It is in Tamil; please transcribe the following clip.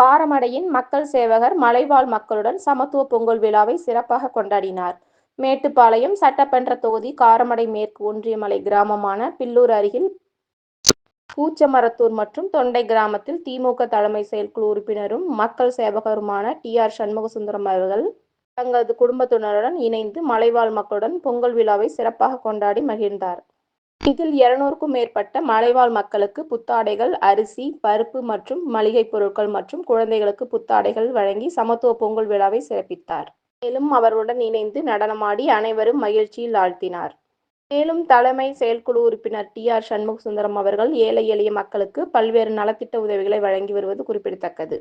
காரமடையின் மக்கள் சேவகர் மலைவாழ் மக்களுடன் சமத்துவ பொங்கல் விழாவை சிறப்பாக கொண்டாடினார். மேட்டுப்பாளையம் சட்டமன்ற தொகுதி காரமடை மேற்கு ஒன்றியமலை கிராமமான பில்லூர் அருகில் கூச்சமரத்தூர் மற்றும் தொண்டை கிராமத்தில் திமுக தலைமை செயற்குழு உறுப்பினரும் மக்கள் சேவகருமான டி ஆர் சண்முகசுந்தரம் அவர்கள் தங்களது குடும்பத்தினருடன் இணைந்து மலைவாழ் மக்களுடன் பொங்கல் விழாவை சிறப்பாக கொண்டாடி மகிழ்ந்தார். இதில் இருநூறுக்கும் மேற்பட்ட மலைவாழ் மக்களுக்கு புத்தாடைகள் அரிசி பருப்பு மற்றும் மளிகை பொருட்கள் மற்றும் குழந்தைகளுக்கு புத்தாடைகள் வழங்கி சமத்துவ பொங்கல் விழாவை சிறப்பித்தார். மேலும் அவருடன் இணைந்து நடனமாடி அனைவரும் மகிழ்ச்சியில் ஆழ்த்தினார் மேலும் தலைமை செயற்குழு உறுப்பினர் டி ஆர் சண்முக சுந்தரம் அவர்கள் ஏழை எளிய மக்களுக்கு பல்வேறு நலத்திட்ட உதவிகளை வழங்கி வருவது குறிப்பிடத்தக்கது.